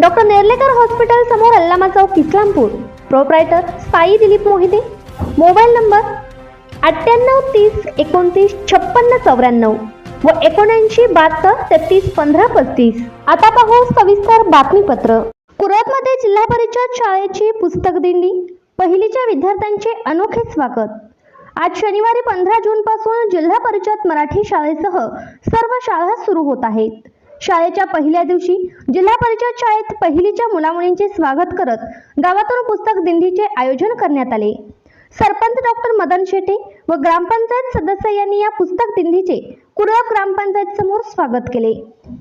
Doctor Nerlekar hospital समोर अल्लामा चौक Islampur. Proprietor Sai Dilip Mohite. Mobile number अठ्ठ्याण्णव तीस एकोणतीस छप्पन्न चौऱ्याण्णव व एकोणऐंशी बहात्तर तेहतीस पंधरा पस्तीस. आता पाहू सविस्तर बातमीपत्र. कुरतमध्ये जिल्हा परिषद शाळेची पुस्तक दिंडी. पहिलीच्या विद्यार्थ्यांचे अनोखे स्वागत. आज शनिवारी पंधरा जूनपासून जिल्हा परिषद मराठी शाळेसह सर्व शाळा सुरू होत आहेत. शाळेच्या पहिल्या दिवशी जिल्हा परिषद शाळेत पहिलीच्या मुलामुलींचे स्वागत करत गावातून पुस्तक दिंडीचे आयोजन करण्यात आले. सरपंच डॉक्टर मदन शेटे व ग्रामपंचायत सदस्य यांनी या पुस्तक दिंडीचे कुरळप ग्रामपंचायत समोर स्वागत केले.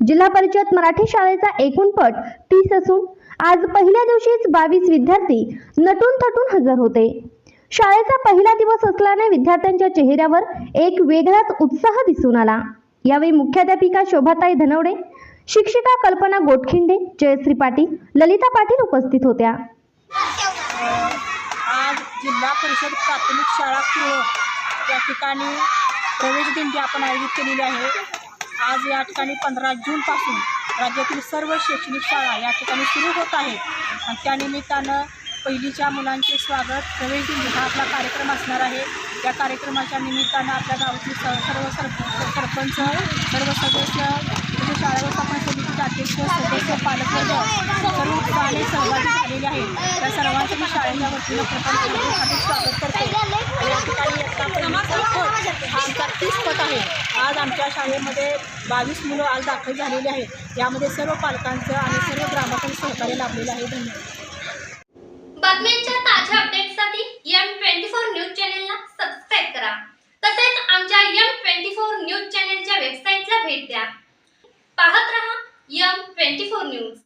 जिल्हा परिषद मराठी शाळेचा एकूण पट तीस असून आज पहिल्या दिवशीच बावीस विद्यार्थी नटून थटून हजर होते. शाळेचा पहिला दिवस असल्याने विद्यार्थ्यांच्या चेहऱ्यावर एक वेगळाच उत्साह दिसून आला. यावेळी मुख्याध्यापिका शोभाताई धनवडे शिक्षिका कल्पना गोटखिंडे जयश्री पाटील ललिता पाटील उपस्थित होत्या. आज जिल्हा परिषद प्राथमिक शाळा कुरळ या ठिकाणी प्रवेश दिंडी आपण आयोजित केलेली आहे. आज या ठिकाणी पंधरा जूनपासून राज्यातील सर्व शैक्षणिक शाळा या ठिकाणी सुरू होत आहेत. आणि त्यानिमित्तानं पहिलीच्या मुलांचे स्वागत प्रवेश दिंडी हा आपला कार्यक्रम असणार आहे. या कार्यक्रमाच्या निमित्तानं आपल्या गावातील स सर्व सरपंच सर्व सदस्य तसेच शाळा व्यवस्थापन समितीचे अध्यक्ष सदस्य पालकवर्ग सर्व उत्साहाने सहभागी झालेले आहेत. त्या सर्वांचं मी शाळेच्या वतीनं प्रथम हार्दिक स्वागत करते. या ठिकाणी इयत्ता पट हा आमचा तीस पट आहे. आज आमच्या शाळेमध्ये बावीस मुलं आज दाखल झालेली आहेत. यामध्ये सर्व पालकांचं आणि सर्व ग्रामस्थांचं सहकार्य लाभलेलं आहे. धन्यवाद. बातम्यांच्या ताज्या अपडेट्ससाठी एम ट्वेंटी फोर न्यूज चॅनेलला सबस्क्राईब करा. तसेच आमच्या एम ट्वेंटी फोर न्यूज चॅनेलच्या वेबसाईटला भेट द्या. पाहत राहा यम ट्वेंटी फोर न्यूज